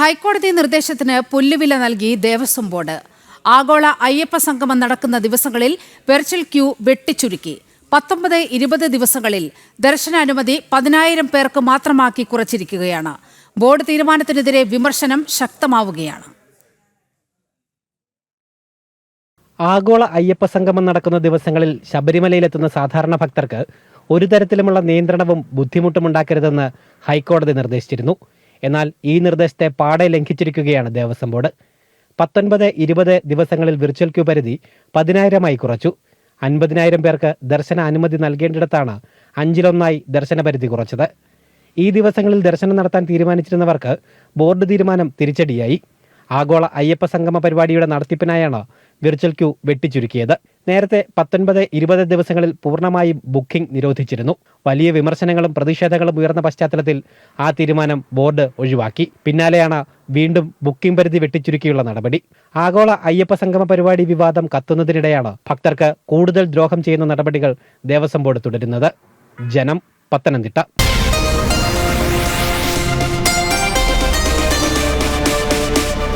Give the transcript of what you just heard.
ഹൈക്കോടതി നിർദ്ദേശത്തിന് പുല്ലുവില നൽകി ദേവസ്വം ബോർഡ്. ആഗോള അയ്യപ്പ സംഗമം നടക്കുന്ന ദിവസങ്ങളിൽ വെർച്വൽ ക്യൂ വെട്ടിച്ചുരുക്കി. പത്തൊമ്പത് ഇരുപത് ദിവസങ്ങളിൽ ദർശനാനുമതി പതിനായിരം പേർക്ക് മാത്രമാക്കി കുറച്ചിരിക്കുകയാണ്. ബോർഡ് തീരുമാനത്തിനെതിരെ വിമർശനം ശക്തമാവുകയാണ്. ആഗോള അയ്യപ്പ സംഗമം നടക്കുന്ന ദിവസങ്ങളിൽ ശബരിമലയിലെത്തുന്ന സാധാരണ ഭക്തർക്ക് ഒരു തരത്തിലുമുള്ള നിയന്ത്രണവും ബുദ്ധിമുട്ടും ഉണ്ടാക്കരുതെന്ന് ഹൈക്കോടതി നിർദ്ദേശിച്ചിരുന്നു. എന്നാൽ ഈ നിർദ്ദേശത്തെ പാടെ ലംഘിച്ചിരിക്കുകയാണ് ദേവസ്വം ബോർഡ്. പത്തൊൻപത് ഇരുപത് ദിവസങ്ങളിൽ വിർച്വൽ ക്യൂ പരിധി പതിനായിരമായി കുറച്ചു. അൻപതിനായിരം പേർക്ക് ദർശന അനുമതി നൽകേണ്ടിടത്താണ് അഞ്ചിലൊന്നായി ദർശന പരിധി കുറച്ചത്. ഈ ദിവസങ്ങളിൽ ദർശനം നടത്താൻ തീരുമാനിച്ചിരുന്നവർക്ക് ബോർഡ് തീരുമാനം തിരിച്ചടിയായി. ആഗോള അയ്യപ്പ സംഗമ പരിപാടിയുടെ നടത്തിപ്പിനായാണ് വിർച്വൽ ക്യൂ വെട്ടിച്ചുരുക്കിയത്. നേരത്തെ പത്തൊൻപത് ഇരുപത് ദിവസങ്ങളിൽ പൂർണമായും ബുക്കിംഗ് നിരോധിച്ചിരുന്നു. വലിയ വിമർശനങ്ങളും പ്രതിഷേധങ്ങളും ഉയർന്ന പശ്ചാത്തലത്തിൽ ആ തീരുമാനം ബോർഡ് ഒഴിവാക്കി. പിന്നാലെയാണ് വീണ്ടും ബുക്കിംഗ് പരിധി വെട്ടിച്ചുരുക്കിയുള്ള നടപടി. ആഗോള അയ്യപ്പ സംഗമ പരിപാടി വിവാദം കത്തുന്നതിനിടെയാണ് ഭക്തർക്ക് കൂടുതൽ ദ്രോഹം ചെയ്യുന്ന നടപടികൾ ദേവസ്വം ബോർഡ് തുടരുന്നത്. ജനം പത്തനംതിട്ട.